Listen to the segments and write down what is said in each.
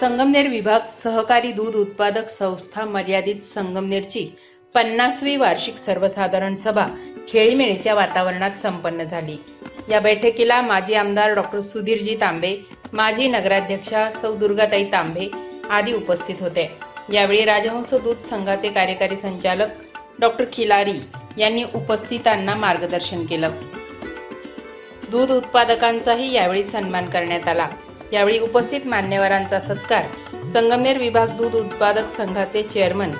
संगमनेर विभाग सहकारी दूध उत्पादक संस्था मर्यादित संगमनेरची पन्नासवी वार्षिक सर्वसाधारण सभा खेळीमेळीच्या वातावरणात संपन्न झाली. या बैठकीला माजी आमदार डॉक्टर सुधीरजी तांबे माजी नगराध्यक्षा सौ दुर्गाताई तांबे आदी उपस्थित होते. यावेळी राजहंस दूध संघाचे कार्यकारी संचालक डॉक्टर खिलारी यांनी उपस्थितांना मार्गदर्शन केलं. दूध उत्पादकांचाही यावेळी सन्मान करण्यात आला. यावेळी उपस्थित मान्यवरांचा सत्कार संगमनेर विभाग दूध उत्पादक संघाचे चेअरमन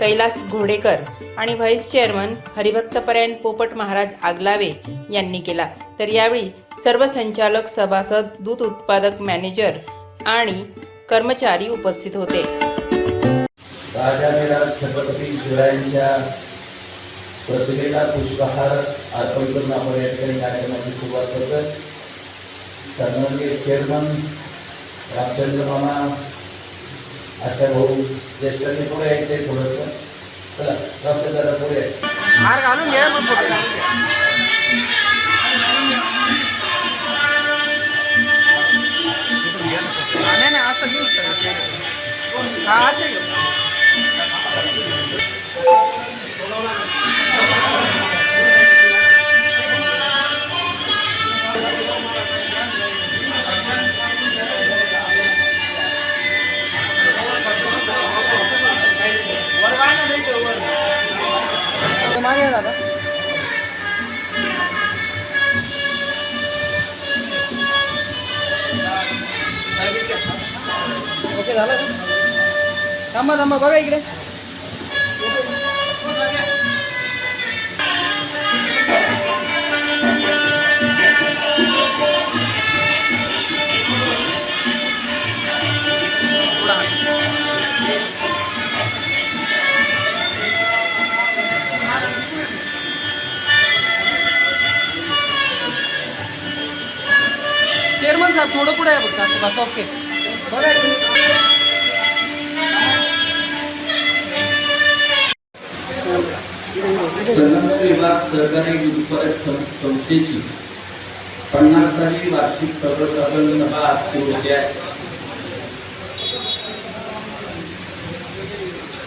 कैलास घोडेकर आणि व्हाईस चेअरमन हरिभक्तपरायण पोपट महाराज आगलावे यांनी केला. तर यावेळी सर्व संचालक सभासद दूध उत्पादक मॅनेजर आणि कर्मचारी उपस्थित होते. छत्रपती शिवरायांच्या प्रतिमेला पुष्पहार अर्पण करून आपण या ठिकाणी कार्यक्रमाची सुरुवात करतोय. सन्माननीय चेअरमन रामचंद्र मामा आशा भाऊ ज्येष्ठांनी पुढे यायचं आहे थोडंसं. चला रामचंद्र पुढे घालून घ्या दादा ओके झालं का? थांबा थांबा बघा इकडे. चेअरमन साहेब थोडं पुढे आहे फक्त असं बस ओके. बघा संगमनेर विभाग सहकारी उत्पादक संस्थेची पन्नासावी वार्षिक सर्वसाधारण सभा आज सुरू होते आहे.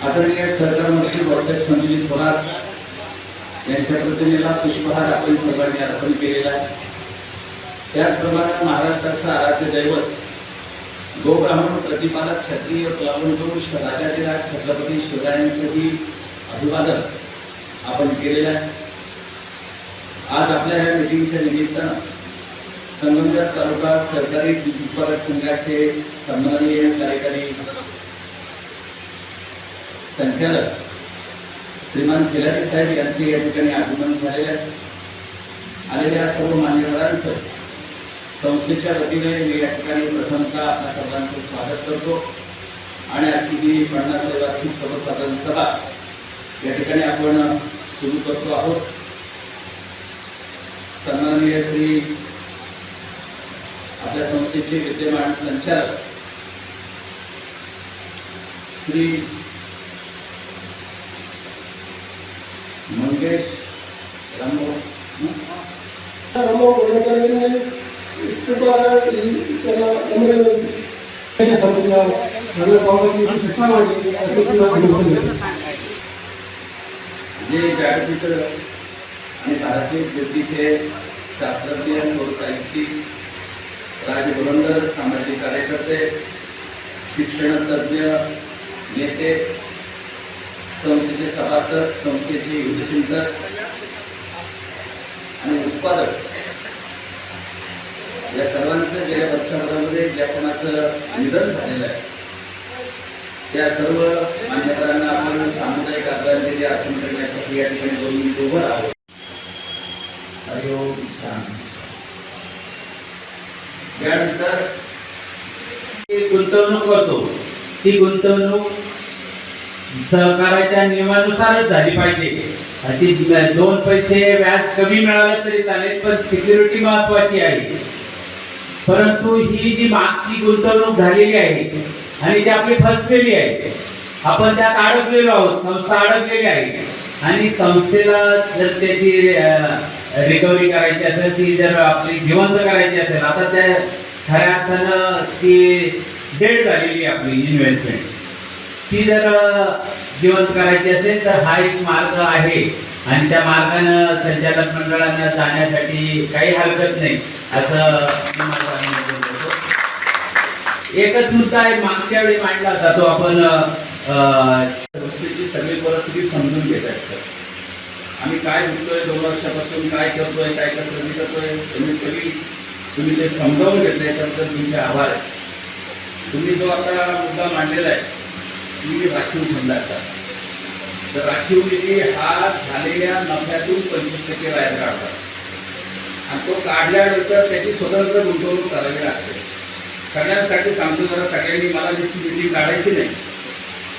आदरणीय सरकार मंत्री वसत संजीवित थोरात यांच्या प्रतिमेला पुष्पहार आपण सर्वांनी अर्पण केलेला आहे. त्याचप्रमाणे महाराष्ट्राचं आराध्य दैवत गोब्राह्मण प्रतिपादक क्षत्रिय प्लावनपुरुष राजाधिराज छत्रपती शिवरायांचंही अभिवादन आपण केलेला आहे. आज आपल्या ह्या मिटिंगच्या निमित्तानं संगमनेर तालुका सरकारी दूध उत्पादक संघाचे सन्माननीय कार्यकारी संचालक श्रीमान खिलारी साहेब यांचे या ठिकाणी आगमन झालेले आहे. आलेल्या सर्व मान्यवरांचं संस्थेच्या वतीने मी या ठिकाणी प्रथमतः आपल्या सर्वांचं स्वागत करतो. आणि आजची ही पन्नास वार्षिक सर्वसाधारण सभा या ठिकाणी आपण सुरू करतो आहोत सन्माननीय श्री आपल्या संस्थेचे विद्यमान संचालक श्री मंगेश रामो रामो गोडेकरांनी इस्तिफा दिली, त्याला अमरेला त्याच्या तालुक्यात नगर पावसाची सूचना मांडली, अशी तुला सांगितलं. जे जागतिक आणि भारतीय कीर्तीचे शास्त्रज्ञ थोर साहित्यिक राजबुलंदर सामाजिक कार्यकर्ते शिक्षणतज्ञ नेते संस्थेचे सभासद संस्थेचे युद्धचिंतक आणि उत्पादक या सर्वांचं गेल्या वर्षभरामध्ये ज्या कोणाचं निधन झालेलं आहे त्या सर्व मान्यवरांना आपण सामुदायिक आदरांजली अर्पण करण्यासाठी या ठिकाणी दोन मिनिट उभं आहोत हरिओम त्यानंतर गुंतवणूक करतो. ती गुंतवणूक सहकाराच्या नियमानुसारच झाली पाहिजे. आणि दोन पैसे व्याज कमी मिळालं तरी चालेल पण सिक्युरिटी महत्वाची आहे. परंतु ही जी मागची गुंतवणूक झालेली आहे आणि जी आपली फसलेली आहे आपण त्यात अडकलेलो आहोत संस्था अडकलेली आहे. आणि संस्थेला जर त्याची रिकव्हरी करायची असेल ती जर आपली जिवंत करायची असेल आता त्या खऱ्या अर्थानं ती डेड झालेली आपली इन्व्हेस्टमेंट ती जर जिवंत करायची असेल तर हा एक मार्ग आहे. आणि त्या मार्गानं संचालक मंडळांना जाण्यासाठी काही हरकत नाही. असं मी माझं अनुभव देतो. एकच मुद्दा आहे मागच्या वेळी मांडला होता तो आपण संस्थेची सगळी परिस्थिती समजून घेत आहेत सर. आम्ही काय म्हणतोय दोन वर्षापासून काय करतोय काय कसं करतोय तुम्ही कधी तुम्ही ते समजावून घेतलं याच्याबद्दल तुमचे आभार आहे. तुम्ही जो आता मुद्दा मांडलेला आहे की राखीव फंडाचा तर राखीव निधी हा झालेल्या नफ्यातून पंचवीस टक्के बाहेर काढतात आणि तो काढल्यानंतर त्याची स्वतंत्र गुंतवणूक करावी लागते. सगळ्यांसाठी सांगतो जरा सगळ्यांनी मला जशी मिटिंग काढायची नाही.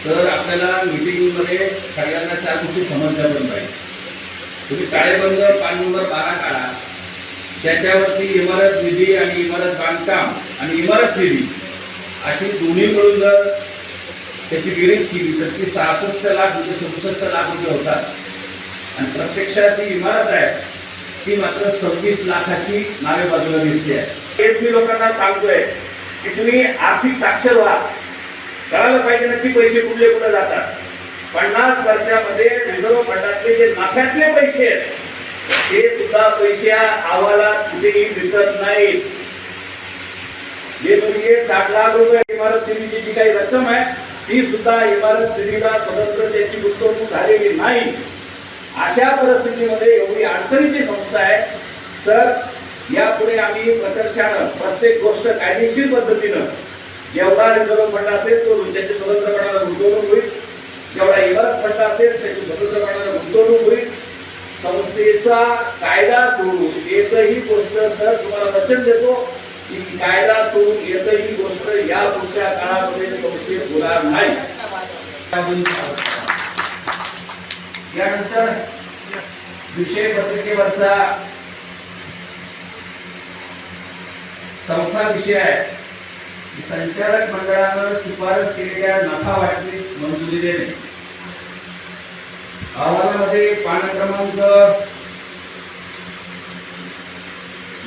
तर आपल्याला मिटिंगमध्ये सगळ्यांना चार गोष्टी समजल्या पण पाहिजे. तुम्ही ताळेबंद पान नंबर बारा काढा. त्याच्यावरती इमारत निधी आणि इमारत बांधकाम आणि इमारत निधी अशी दोन्ही मिळून जर त्याची बेरीज केली तर ती सहासष्ट लाख म्हणजे सदुसष्ट लाख रुपये होतात. आणि प्रत्यक्षात ती इमारत आहे ती मात्र सव्वीस लाखाची नावे बाजूला दिसते आहे. हेच मी लोकांना सांगतोय. की तुम्ही आर्थिक साक्षर व्हा कळायला पाहिजे नक्की पैसे कुठले कुठे जातात. पन्नास वर्षामध्ये रिझर्व्ह फंडातले जे नफ्यातले पैसे आहेत ते सुद्धा पैसे अहवालात कुठेही दिसत नाहीत. जे म्हणजे साठ लाख रुपये इमारत निधीची जी काही रक्कम आहे ती सुद्धा इमारत निधीला स्वतंत्र त्याची गुंतवणूक झालेली नाही. अशा परिस्थितीमध्ये एवढी अडचणीची संस्था आहे. सर यापुढे आम्ही प्रकर्षानं प्रत्येक गोष्ट कायदेशीर पद्धतीनं जेवढा रिझर्व्ह फंड असेल तो त्याची स्वतंत्रपणाला गुंतवणूक होईल. जेवढा इमारत फंड असेल त्याची स्वतंत्रपणाला गुंतवणूक होईल. संस्थेचा कायदा सोडून एकही गोष्ट सर तुम्हाला वचन देतो की कायदा सोडून एकही गोष्ट या पुढच्या काळामध्ये संस्थेत होणार नाही. यानंतर विषय पत्रिकेवरचा चौथा विषय आहे. की संचालक मंडळानं शिफारस केलेल्या नफा वाटणीस मंजुरी देणे. अहवालामध्ये पान क्रमांक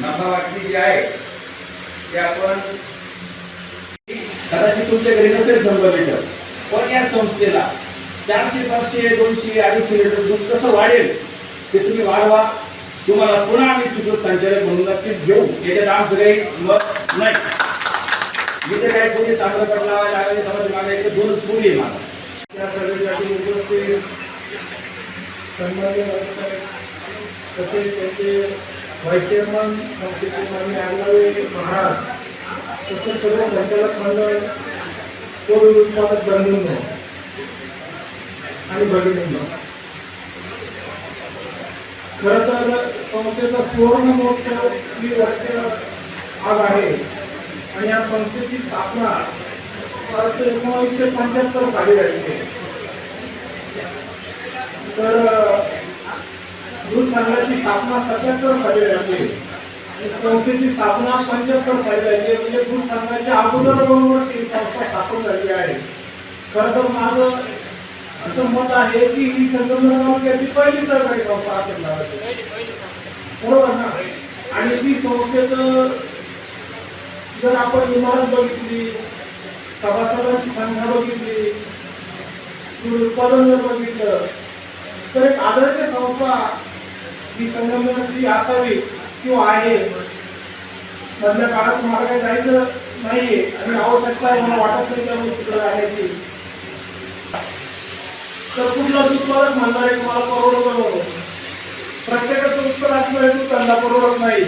नफा वाटणी जी आहे ते आपण कदाचित तुमच्या घरी नसेल संबंधित. पण या संस्थेला चारशे पाचशे दोनशे अडीचशे लिटर दूध कसं वाढेल ते तुम्ही वाढवा. तुम्हाला पुन्हा आम्ही सुखद संचालक म्हणून नक्कीच घेऊ. याच्यात आमचं काही मत नाही. जिथे काही कोणी ताम्रपट लावायला लागले समज मागायचे दोनच पुढे मागा. त्या सर्वेसाठी उपस्थित सन्मान्य तसेच त्यांचे व्हाईस चेअरमन संस्थेचे माननीय अण्णावे महाराज तसेच सर्व संचालक मंडळ कोविड उत्पादक बंधूंनो आणि भगिनींनो. खरं तर संस्थेचा सुवर्ण महोत्सव ही वर्ष आज आहे आणि या संस्थेची स्थापना एकोणीसशे पंच्याहत्तर साली झाली आहे. तर दूध संघाची स्थापना सत्याहत्तर साली झाली आहे. आणि संस्थेची स्थापना पंच्याहत्तर साली झाली आहे म्हणजे दूध संघाच्या अगोदर बरोबर ही संस्था स्थापन झाली आहे खरं तर माझं असं मत आहे की ही संगमनेरची पहिली सरकारी संस्था असेल बरोबर ना? आणि ती संस्थेचं जर आपण इमारत बघितली सभासदांची संख्या बघितली उत्पादन जर बघितलं तर एक आदर्श संस्था ही संगमरची असावी किंवा आहे. मधल्या काळात तुम्हाला काही जायचं नाहीये आणि आवश्यकता आहे मला वाटत नाही त्या गोष्टीकडे ती तर कुठला उत्पादक म्हणणार आहे तुम्हाला परवडत नको प्रत्येकाचं उत्तर असलं दूध त्यांना परवडत नाही.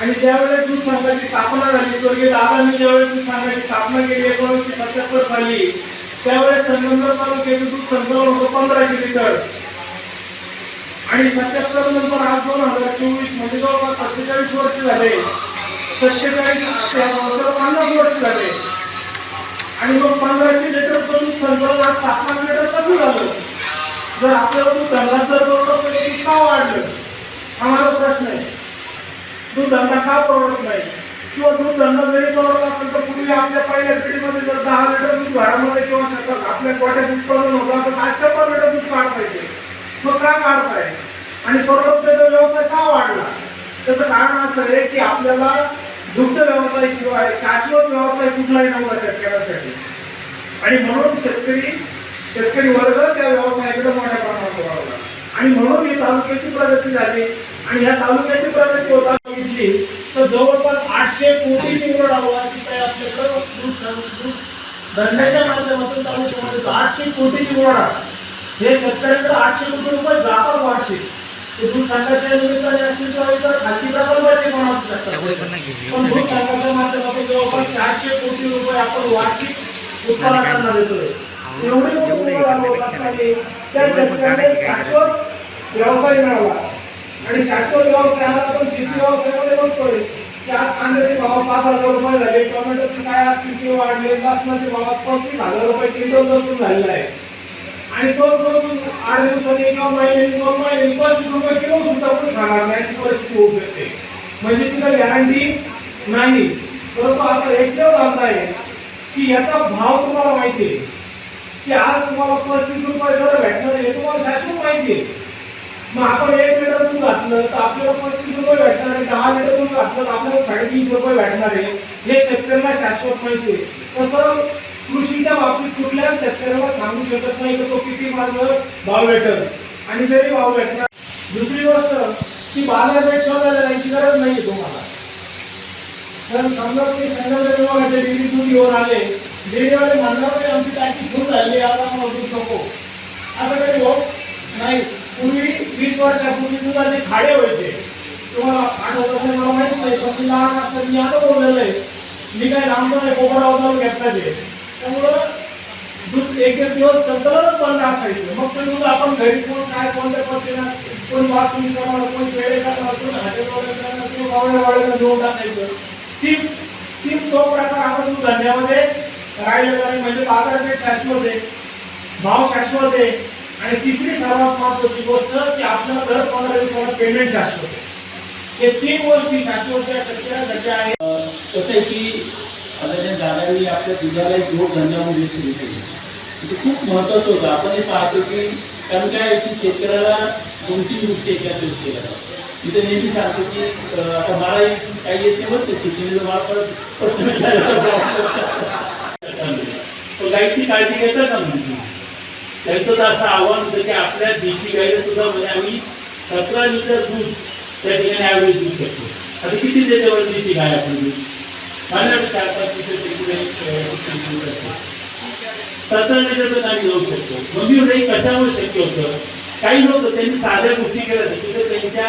आणि ज्यावेळेस दूध संघाची स्थापना झाली स्वर्गीय दादांनी ज्यावेळेस दूध संघाची स्थापना केली एकोणीसशे सत्याहत्तर साली त्यावेळेस संगमनेर तालुक्याचे दूध संकलन होतं पंधराशे लिटर. आणि सत्याहत्तर नंतर आज दोन हजार चोवीस म्हणजे जवळपास सत्तेचाळीस वर्ष झाले. सत्तेचाळीस पन्नास वर्ष झाले. आणि मग पंधराशे लिटर करून संकलन आज सात लाख लिटर कसं झालं? जर आपल्याला दूध धंदा जर बरोबर का वाढलं? हा माझा प्रश्न आहे. दूध धंदा का परवडत नाही? किंवा दूध धंदा जरी परवडला असेल तर पूर्वी आपल्या पहिल्या पिढीमध्ये जर दहा लिटर दूध घरामध्ये किंवा शेतात आपल्या गोठ्यात उत्पादन होतं तर आज शंभर लिटर दूध काढतायचे मग का काढताय आणि परवडतेचा व्यवसाय का वाढला? त्याचं कारण असं आहे की आपल्याला दुग्ध व्यवसायाशिवाय शाश्वत व्यवसाय कुठलाही नव्हता शेतकऱ्यांसाठी. आणि म्हणून शेतकरी शेतकरी वर्ग त्या व्यवसायाकडे मोठ्या प्रमाणात वाढला आणि म्हणून ही तालुक्याची प्रगती झाली. आणि या तालुक्याची प्रगती होता बघितली तर जवळपास आठशे कोटीची उरड आव्हानाची आपल्याकडं धंद्याच्या माध्यमातून तालुक्यामध्ये आठशे कोटीची उरड हे शेतकऱ्यांकडे आठशे कोटी रुपये जातात वार्षिक संघाच्या निमित्ताने शकतात पण संघाच्या माध्यमातून जवळपास चारशे कोटी रुपये आपण वार्षिक उत्पादनांना देतोय एवढे त्या शेतकऱ्याने शाश्वत व्यवसाय मिळाला आणि शाश्वत व्यवसायाला आपण शेती व्यवसायामध्ये बघतोय की आज कांद्याचे भाव पाच हजार रुपये झाले टोमॅटोचे काय आज किती वाढले लसणाचे भाव पस्तीस हजार रुपये क्विंटल लसूण झालेला आहे. आणि दोन करून आठ दिवसांनी किंवा महिन्यानी दोन महिन्यांनी पंचवीस रुपये किलो सुद्धा कोणी खाणार नाही अशी परिस्थिती होऊ शकते. म्हणजे तिथं गॅरंटी नाही. परंतु असं एकमेव अर्थ आहे की याचा भाव तुम्हाला माहिती आहे. की आज तुम्हाला पस्तीस रुपये जर भेटणार आहे हे तुम्हाला शाश्वत माहिती आहे. मग आपण एक लिटर दूध घातलं तर आपल्याला पस्तीस रुपये भेटणार आहे दहा लिटर दूध घातलं तर आपल्याला साडेतीस रुपये भेटणार आहे. हे शेतकऱ्यांना शाश्वत माहिती आहे. तसं कृषीच्या बाबतीत कुठल्या शेतकऱ्याला सांगू शकत नाही की तो किती माझं भाव भेटल? आणि जरी भाव भेटणार दुसरी गोष्ट की बाजारपेठ शोधायला जायची गरज नाही तुम्हाला. तर समजा ते संघाच्या विभागाचे डेअरी तुम्ही येऊन आले डेअरीवाले म्हणणार की आमची टाकी फुल झाली आता आम्हाला दूध नको. असं काही हो नाही. पूर्वी वीस वर्षापूर्वी दुधाचे खाडे व्हायचे तुम्हाला आठवत असेल म्हणजे मला माहीत नाही पण लहान असताना मी आता बोललेलं आहे. मी काय लांब नाही कोकणा वगैरे घेतला ते. त्यामुळं दूध एक एक दिवस संतलनच बंद असायचं. मग ते दूध आपण घरी कोण काय कोणत्या पद्धतीनं कोण वाचून करणार कोण वेळे करणार कोण हाटेल करणार कोण गावड्या वाड्याला देऊन टाकायचं. ती ती तो प्रकार आपण धंद्यामध्ये राहिलेला नाही. म्हणजे बाजारपेठ शाश्वत आहे भाव शाश्वत आहे आणि तिसरी सर्वात महत्वाची गोष्ट की आपल्याला दर पंधरा दिवसाला पेमेंट शाश्वत आहे हे तीन गोष्टी शाश्वत या शेतकऱ्यासाठी आहे. कसं आहे आता त्या दादांनी आपल्या दुधाला एक जोड धंद्यामध्ये सुरू केली. ते खूप महत्वाचं होतं. आपण हे पाहतो की कारण काय की शेतकऱ्याला दोन तीन गोष्टी एकाच दिवस केल्या जातात. मी तर नेहमी सांगतो की आता मला काही येते नाही बघते शेतीने मला परत गाईची काळजी घेतात का म्हणजे? त्यांचं तर असं आव्हान होतं की आपल्या देशी गाईला सुद्धा म्हणजे आम्ही सतरा लिटर दूध त्या ठिकाणी ॲव्हरेज देऊ शकतो आता किती त्याच्यावर देशी गाय आपण दूध? मला चार पाच लिटर सतरा लिटर आम्ही जाऊ शकतो मग हे कशामुळे शक्य होतं? काही लोक त्यांनी साध्या गोष्टी केल्या तिथे त्यांच्या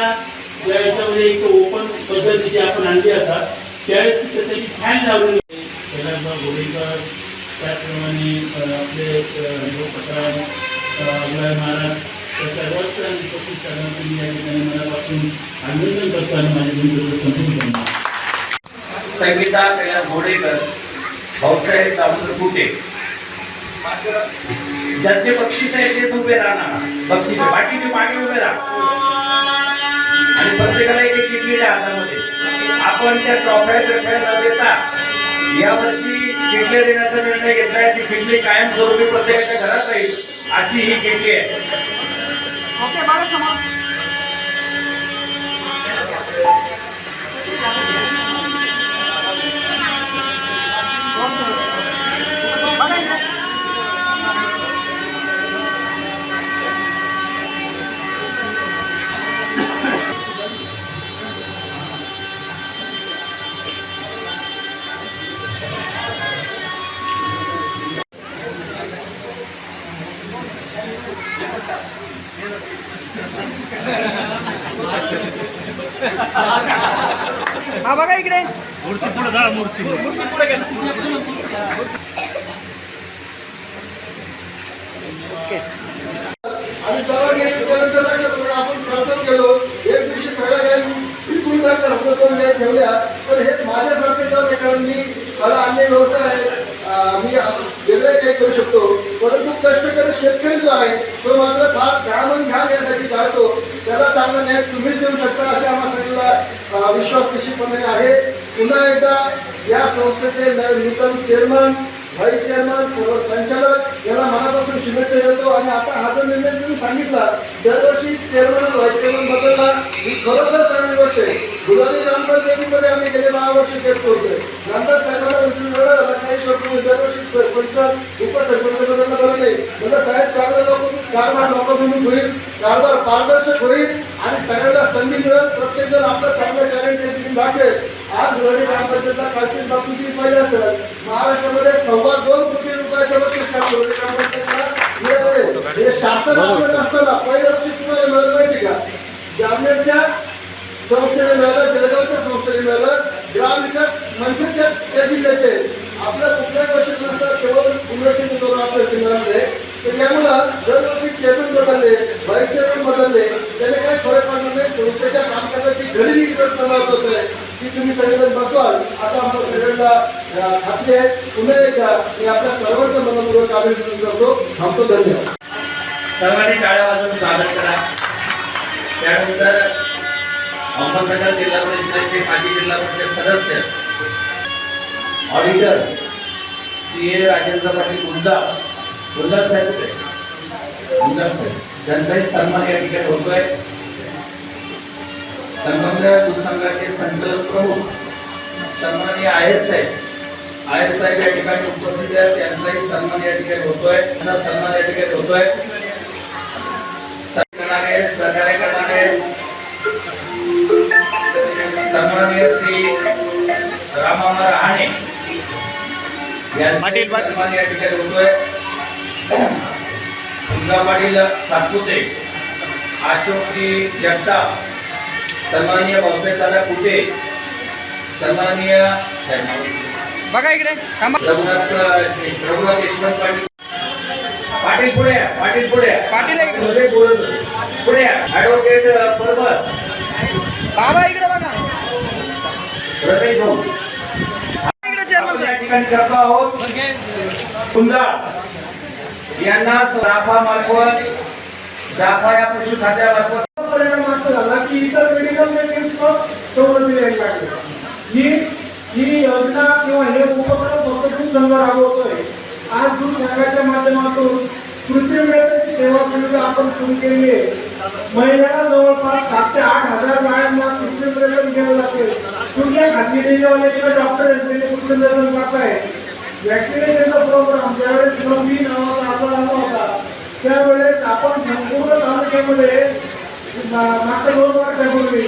याच्यामध्ये एक ओपन पद्धती जी आपण आणली असतात त्यावेळेस तिथे त्यांनी फॅन लावलेली त्याला कैलासराव त्याचप्रमाणे आपले पत्र अभय महाराज त्या सर्वच उपस्थित करण्यात या ठिकाणी मनापासून अभिनंदन करतो आणि माझ्या संपूर्ण करणार संगीता कैलास घोडेकर भाऊसाहेब दामोदर कुटे. ज्यांचे बक्षीस आहे ते उभे राहणार. बक्षीस बाकीचे मागे उभे राहा. आणि प्रत्येकाला एक एक किटली द्या हातामध्ये. आपण त्या ट्रॉफ्या ट्रॉफ्या न देता. यावर्षी किटल्या देण्याचा निर्णय घेतलाय ती किटली कायमस्वरूपी प्रत्येकाच्या घरात राहील. अशी ही किटली आहे. हप्ता ठेवल्या तर हे माझ्यासारखे जाऊ कारण मी मला अन्य व्यवसाय आहे. मी वेगळे काही करू शकतो. परंतु कष्टकरी शेतकरी जो आहे तो मात्र फार घामून घाम यासाठी जाळतो त्याला चांगला न्याय तुम्हीच देऊ शकता असे आम्हा सगळ्याला विश्वास निश्चितपणे आहे. पुन्हा एकदा या संस्थेचे न- नूतन चेअरमन व्हाईस चेअरमन सर्व संचालक याला मनापासून शुभेच्छा देतो. आणि आता हा जो निर्णय तुम्ही सांगितला दरवर्षी चेअरमन व्हाईस चेअरमन बदलला ही खरोखर ग्रामपंचायतीमध्ये आम्ही गेले दहा वर्ष तेच करतोय नंतर झाला. काही करतो दरवर्षी सरपंच उपसरपंच नाही म्हणजे साहेब लोक कारभार लोकांमधून होईल. कारभार पारदर्शक होईल आणि सगळ्यांना संधी मिळेल. प्रत्येक जण आपलं चांगलं टॅलेंट दाखवेल. आज गुलाबी ग्रामपंचायतला बातमी तुम्ही पाहिजे असेल. महाराष्ट्रामध्ये सव्वा दोन कोटी रुपयाच्या ग्रामपंचायतला हे शासन असताना वर्षी तुम्हाला मिळालं माहिती का? जामनेरच्या संस्थेने मिळालं जळगावच्या संस्थेने मिळालं ग्रामविकास मंत्री म्हणजे त्या त्या जिल्ह्याचे. आपल्या कुठल्याही वर्षात नसतात केवळ उन्नती करून आपल्याला मिळाले तर यामुळं दरवर्षी चेअरमन बदलले व्हाईस चेअरमन बदलले. त्याने काही फरक पडणार नाही. संस्थेच्या कामकाजाची घडी निकटच होत आहे. ती तुम्ही सगळेजण बसवाल. आता आम्हाला सगळ्यांना खात्री आहे. पुन्हा एकदा मी आपल्या सर्वांचं मनपूर्वक अभिनंदन करतो. थांबतो. धन्यवाद. सर्वांनी टाळ्या वाजवून स्वागत करा. त्यानंतर अहमदनगर जिल्हा परिषदेचे माजी जिल्हा परिषद सदस्य auditors C A Rajendra Patil गुंजा गुंजार साहेब होते गुंजार साहेब. त्यांचाही सन्मान या ठिकाणी होतोय. संगमनेर दूध संचालक प्रमुख सन्माननीय आयर साहेब. आयर साहेब या ठिकाणी उपस्थित आहेत. त्यांचाही सन्मान या ठिकाणी होतोय. त्यांचा सन्मान या ठिकाणी होतोय. करणारे सहकार्य करणारे सन्माननीय श्री रामामा रहाणे यांचे सन्मान या ठिकाणी होतोय. दुर्गा पाटील सातपुते अशोकजी जगताप सन्माननीय भाऊसाहेब दादा कुटे सन्माननीय बघा इकडे थांबा. रघुनाथ रघुनाथ यशवंत पाटील. पाटील पुढे पाटील पुढे. पाटील. पुढे परमत बाबा इकडे. करतो आहोत कुंजा यांना राफा मार्फत या पशु खात्यामार्फत परिणाम झाला की इतर मेडिकल सवलती द्यायला लागले ही ही योजना किंवा हे उपक्रम फक्त खूप संघ राबवतोय आज जो संघाच्या माध्यमातून कृत्रिम सेवा सुविधा आपण सुरू केली आहे महिन्याला जवळपास सात ते आठ हजार गायांना कृत्रिम रेल्वे केलं जाते कुठल्या खाजगी डेरीवाले किंवा डॉक्टर यांचे कृत्रिम वेतन करताय वॅक्सिनेशनचा प्रोग्राम ज्यावेळेस नवी नावाचा आजार आला होता त्यावेळेस आपण संपूर्ण तालुक्यामध्ये मागच्या दोन वर्षापूर्वी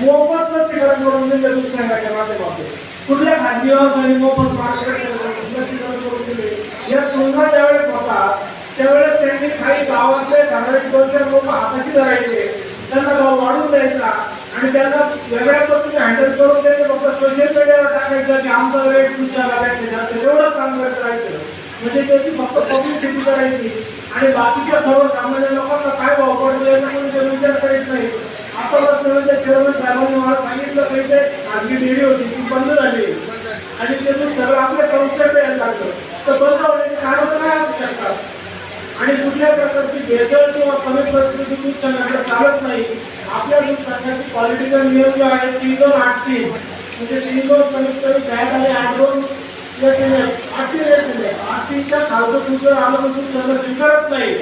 मोफत लसीकरण करून दिले दूध संघाच्या माध्यमातून. कुठल्या खाजगी व्यवसायाने मोफत लसीकरण करून दिले? या तुलना ज्यावेळेस होता त्यावेळेस त्यांनी काही गावातले ठराविक दोन चार लोक हाताशी धरायचे त्यांना गाव वाढून द्यायचा आणि त्यांना वेगळ्या पद्धतीने हँडल करून त्यांनी फक्त सोशल मीडियावर टाकायचं की आमचा रेट तुमच्या लागायचं जास्त एवढंच काम करायचं म्हणजे त्याची फक्त पब्लिसिटी करायची आणि बाकीच्या सर्वसामान्य लोकांना काय भाव पडतो याचा कोणी ते विचार करीत नाही. आता बसण्याच्या चेअरमन साहेबांनी मला सांगितलं की ते खाजगी डेअरी होती ती बंद झाली. आणि त्यातून सगळं आपल्या संस्थेत यायला लागलं. तर बंद होण्याची कारण काय असू शकतात आणि कुठल्या प्रकारची भेसळ किंवा कमी परिस्थिती चालत नाही. आपल्या दूध संघाची क्वालिटीचा नियम जो आहे तीन दोन आठ तीन म्हणजे तीन दोन कमीत कमी बॅग आणि आठ दोन आठ तीन आठ तीनच्या खालचं दूध जर आलं तुमचं दूध संघ स्वीकारत नाही.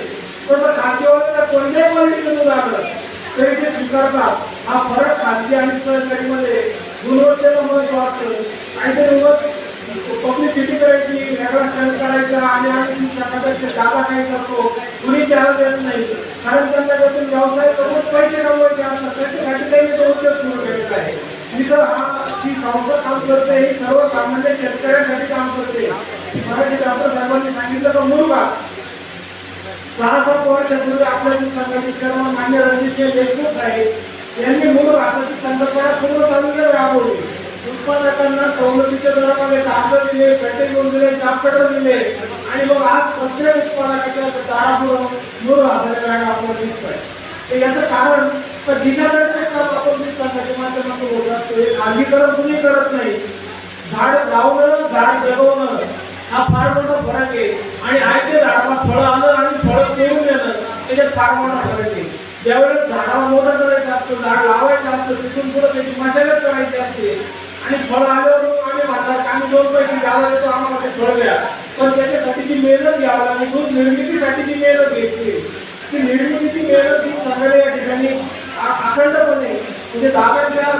तसं खाद्यवाल्याला कोणत्याही क्वालिटीचं दूध आलं तरी ते स्वीकारतात. हा फरक खाजगी आणि सहकारीमध्ये गुणवत्तेचं महत्त्व असतं आणि ते उगाच पब्लिसिटी करायची वेगळा क्षण करायचा आणि आम्ही सकाळचे दादा काही करतो कुणी चार देत नाही. कारण त्यांच्याकडून व्यवसाय करून पैसे कमवायचे असतात. त्याच्यासाठी त्यांनी तो उद्योग सुरू केलेला आहे. इथं हा ही संस्था काम करते ही सर्वसामान्य शेतकऱ्यांसाठी काम करते. मराठी डॉक्टर साहेबांनी सांगितलं तर मुलगा सहा सात वर्षापूर्वी आपल्या दूध संघाचे चेअरमन मान्य रणजितसिंह देशमुख साहेब यांनी मूळ भारताची संकल्पना पूर्ण तालुक्यात राबवली. उत्पादकांना सवलतीच्या दरामध्ये कागद दिले पेटे घेऊन दिले चापपेटर दिले. आणि मग आज प्रत्येक उत्पादकाच्या दारापुढं मूळ भारताच्या आपण दिसतोय. तर याचं कारण तर दिशादर्शक आपण दिसतात संघाच्या माध्यमातून होत असतो. हे खाजगीकरण कुणी करत नाही. झाड लावणं झाड जगवणं हा फार मोठा फरक आहे. आणि आयते झाडाला फळं आलं आणि फळं देऊन येणं त्याच्यात फार मोठा फरक आहे. ज्यावेळेस झाडाला मोठं करायचं असतं झाड लावायचं असतं तिथून पुढे त्याची मशागत करायची असते. आणि फळ आल्यावर मग आम्ही म्हणणार आम्ही दोन पैकी द्यावा येतो आम्हाला ते फळ द्या. पण त्याच्यासाठी जी मेहनत घ्यावी लागली. दूध निर्मितीसाठी जी मेहनत घेतली ती निर्मितीची मेहनत ही सगळ्या या ठिकाणी अखंडपणे म्हणजे दादाच्या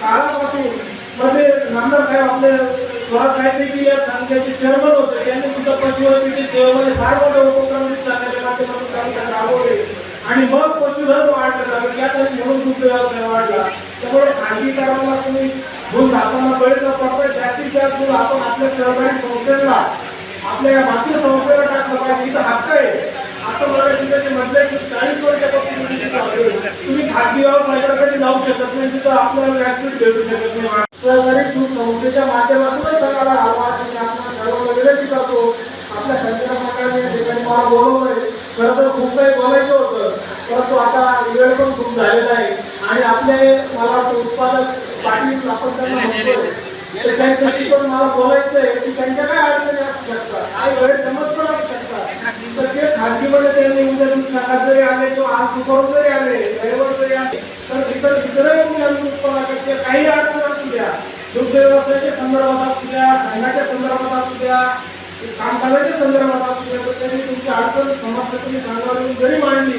काळापासून मध्ये नामदार साहेब आपले स्वराज की या संघाचे चेअरमन होते. त्यांनी सुद्धा पशुवैद्यकीय सेवेमध्ये फार मोठ्या उपक्रम संघाच्या माध्यमातून त्यांनी राबवले आणि मग पशुधन वाढलं तालुक्यात आणि म्हणून दूध व्यवसाय वाढला. त्यामुळे खाजगीकरणाला तुम्ही दूध आपण बळी न पडता जास्तीत जास्त दूध आपण आपल्या सहकारी संस्थेला आपल्या या भारतीय संस्थेला टाकलं पाहिजे. इथं हक्क आहे. आता मला शिकायचे म्हटलंय की चाळीस वर्षापासून तुम्ही तुम्ही खाजगी व्यवसायाकडे जाऊ शकत नाही तिथं आपल्याला व्यासपीठ भेटू शकत नाही. सहकारी संस्थेच्या माध्यमातूनच सगळ्याला हवा असेल आपण सर्व विनंती करतो आपल्या संचालक मंडळाने या ठिकाणी मला बोलवलंय खरं तर खूप काही बोलायचं होतं परंतु आता वेळ पण खूप झालेला आहे आणि आपले मला वाटतं उत्पादक पाटील आपण त्यांना म्हणतोय तर त्यांच्याशी पण मला बोलायचं आहे की त्यांच्या काय अडचणी असू शकतात पण असू शकतात तर ते खाजगीमध्ये त्यांनी उद्या जरी आले किंवा आज दुपारून जरी आले रविवार जरी आले तर तिथं तिथं दूध उत्पादकाचे काही अडचण असू द्या. दुग्ध व्यवसायाच्या संदर्भात असू द्या संघाच्या संदर्भात असू द्या कामकाजाच्या संदर्भात असू द्या तर त्यांनी तुमची अडचण समाजसाठी तुम्ही जरी मांडली